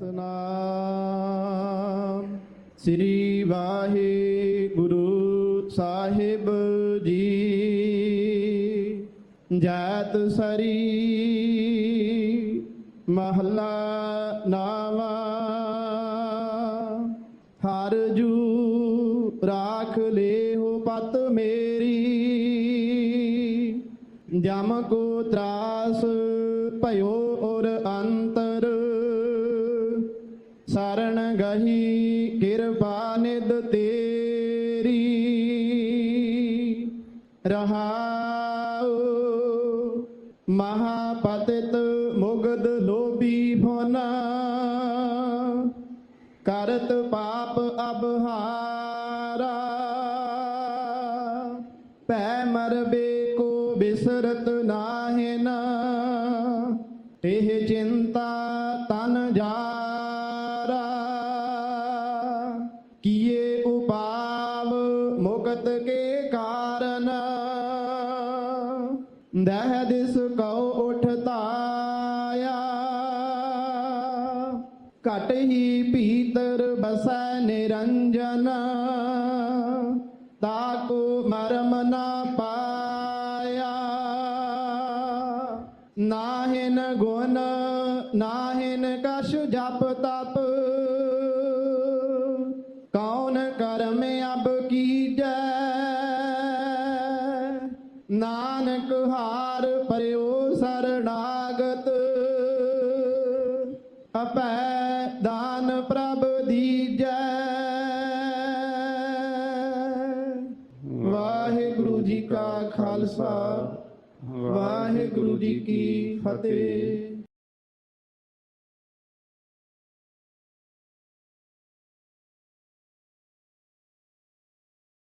ਸਤਨਾਮ। ਸ੍ਰੀ ਵਾਹਿਗੁਰੂ ਸਾਹਿਬ ਜੀ। ਜੈਤ ਸਰੀ ਮਹਲਾ ਨਾਵਾ। ਹਰ ਜੂ ਰਾਖ ਲੇਹੁ ਪਤ ਮੇਰੀ। ਜਮ ਕੋ ਤਰਾਸ ਭਇਓ ਔਰ ਅੰਤਰ ਗਹੀ, ਕਿਰਪਾ ਨਿਦ ਤੇਰੀ। ਰਹਾਉ, ਮਹਾਪਤਿਤ ਮੁਗਦ ਲੋਭੀ ਫੋਨਾ। ਕਰਤ ਪਾਪ ਅਬਹਾਰਾ ਪੈ ਮਰਬੇ ਕੋ ਬਿਸਰਤ ਨਾਹਿ ਨਾ। ਇਹ ਚਿੰਤਾ ਤਨ ਜਾ ਕੀਏ ਉਪਾਵ ਮੁਕਤ ਕੇ ਕਾਰਨ। ਦਹ ਦਿਸ ਕਉ ਉਠਤਾਇਆ ਘਟ ਹੀ ਭੀਤਰ ਬਸੈ ਨਿਰੰਜਨ। ਤਾਕੋ ਮਰਮ ਨਾ ਪਾਇਆ। ਨਾਹਿਨ ਗੁਣ, ਨਾਹਿਨ ਕਛ ਜਪ ਤਪ। ਨਾਨਕ ਹਾਰ ਪਰਿਓ ਸਰਣਾਗਤ ਅਪੈ ਦਾਨ ਪ੍ਰਭ ਦੀਜੈ। ਵਾਹਿਗੁਰੂ ਜੀ ਕਾ ਖਾਲਸਾ, ਵਾਹਿਗੁਰੂ ਜੀ ਕੀ ਫਤਿਹ।